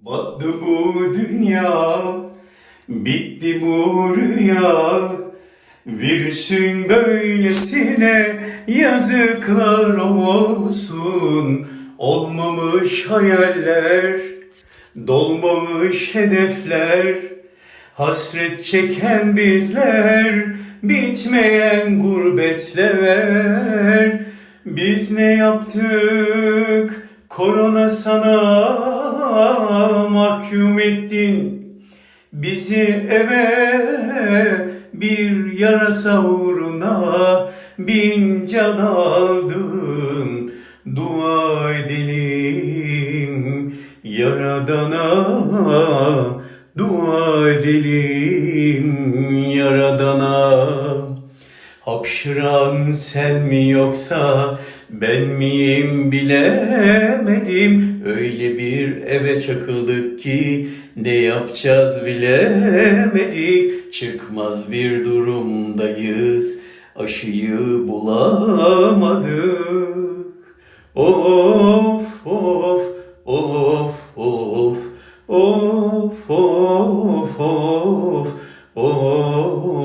Battı bu dünya, bitti bu rüya. Virüsün böylesine yazıklar olsun. Olmamış hayaller, dolmamış hedefler. Hasret çeken bizler, bitmeyen gurbetler. Biz ne yaptık? Korona sana mahkum ettin. Bizi eve bir yarasa uğruna bin can aldın. Dua edelim Yaradan'a, dua edelim Yaradan'a. Hapşıran sen mi yoksa ben miyim bilemedim. Öyle bir eve çakıldık ki ne yapacağız bilemedik. Çıkmaz bir durumdayız. Aşıyı bulamadık. Of of of of of of of of